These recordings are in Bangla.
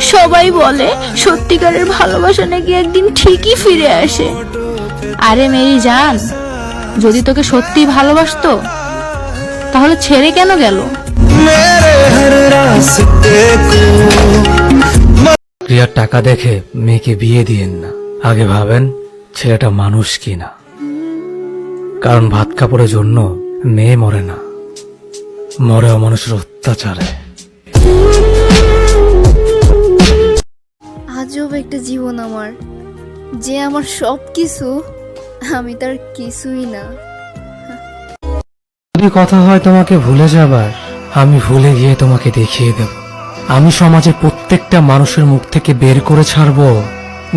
সবাই বলে সত্যিকারের ভালোবাসা নাকি একদিন ঠিকই ফিরে আসে। আরে মেরি জান যদি তোকে সত্যি ভালোবাসতো তাহলে ছেড়ে কেন গেল? প্রিয়ার টাকা দেখে মেয়েকে বিয়ে দিয়েন না। আগে ভাবেন ছেলেটা মানুষ কিনা। কারণ ভাত কাপড়ের জন্য মেয়ে মরে না। মরে অমানুষের অত্যাচারে। একটা জীবন আমার। যে আমার সব কিছু আমি তার কিছুই না। যদি কথা হয় তোমাকে ভুলে যাবার আমি ভুলে গিয়ে তোমাকে দেখিয়ে দেব। আমি সমাজের প্রত্যেকটা মানুষের মুখ থেকে বের করে ছাড়বো।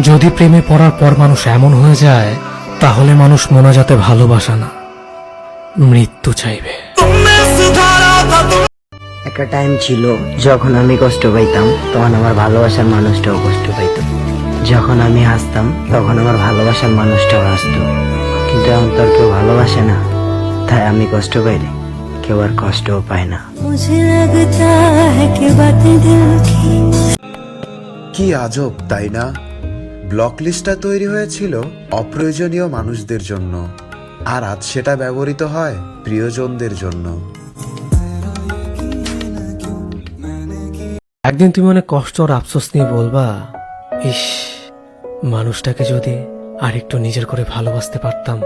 যদি প্রেমে পড়ার পর মানুষ এমন হয়ে যায় তাহলে মানুষ মোনাজাতে ভালোবাসা না। মৃত্যু চাইবে। একটা টাইম ছিল যখন আমি কষ্ট পাইতাম তখন আমার ভালোবাসার মানুষটাও কষ্ট পাইত। যখন আমি হাসতাম তখন আমার ভালোবাসার মানুষটাও হাসতো কিন্তু এখন তো আর কেউ ভালোবাসে না তাই আমি কষ্ট পাইলে কেউ আর কষ্টও পায় না। কি আজব তাই না? ব্লক লিস্টটা তৈরি হয়েছিল অপ্রয়োজনীয় মানুষদের জন্য। আর আজ সেটা ব্যবহৃত হয় প্রিয়জনদের জন্য। একদিন তুমি অনেক কষ্ট আর আফসোস নিয়ে বলবা ইস মানুষটাকে যদি আর একটু নিজের করে ভালোবাসতে পারতাম।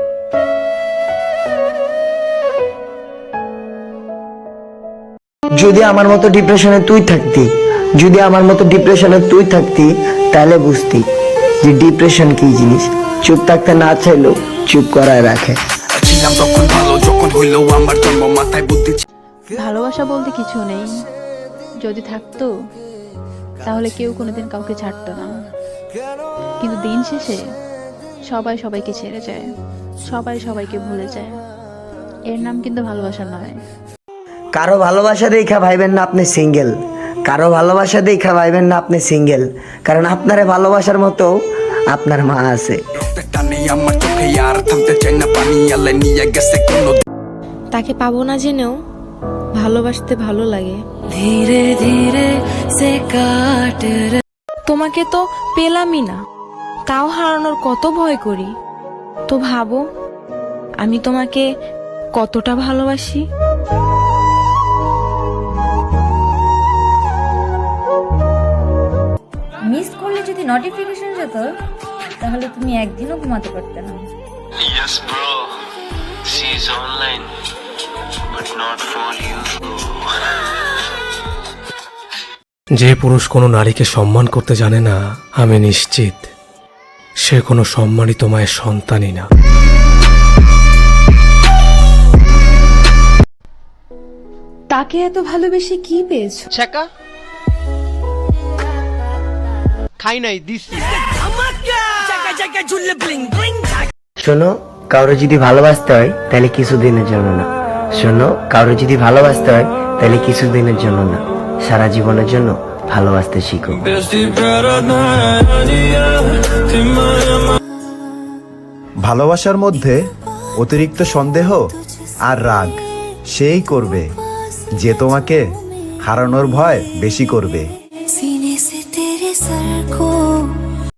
যদি আমার মতো ডিপ্রেশনে তুই থাকতি যদি আমার মতো ডিপ্রেশনে তুই থাকতি তাহলে বুঝতি যে ডিপ্রেশন কি জিনিস। চুপ থাকতে না চাইলেও চুপ করায় রাখে। ছিলাম তখন ভালো যখন হইল আমার জন্ম মাথায় বুদ্ধি ভালোবাসা বলতে কিছু নেই। যদি থাকতো তাহলে কেউ কোনোদিন কাউকে ছাড়তো না। কিন্তু দিন শেষে সবাই সবাইকে ছেড়ে যায়। সবাই সবাইকে ভুলে যায়। এর নাম কিন্তু ভালোবাসা নয়। কারও ভালোবাসা দেখা ভাইবেন না আপনি সিঙ্গেল। কারও ভালোবাসা দেখা ভাইবেন না আপনি সিঙ্গেল। কারণ আপনারে ভালোবাসার মতো আপনার মা আছে। তাকে পাবো না জেনেও ভালোবাসতে ভালো লাগে। তোমাকে তো পেলামই না তাও হারানোর কত ভয় করি তো ভাবো আমি তোমাকে কতটা ভালোবাসি মিস করলে যদি নোটিফিকেশন যেত তাহলে তুমি একদিনও ঘুমাতে পারতে না Yes, bro. She's online, but not for you. যে পুরুষ কোনো নারীকে সম্মান করতে জানে না আমি নিশ্চিত সে কোনো সম্মানিত মায়ের সন্তানই না। তাকে এত ভালোবেসে কি পেয়েছ? ছেকা খাই নাই দিছি শোনো কারও যদি ভালোবাসতে হয় তাহলে কিছুদিনের জন্য না। শোনো কারও যদি ভালোবাসতে হয় তাহলে কিছুদিনের জন্য না। সারা জীবনের জন্য ভালোবাসতে শিখো। ভালোবাসার মধ্যে অতিরিক্ত সন্দেহ আর রাগ সেই করবে যে তোমাকে হারানোর ভয় বেশি করবে।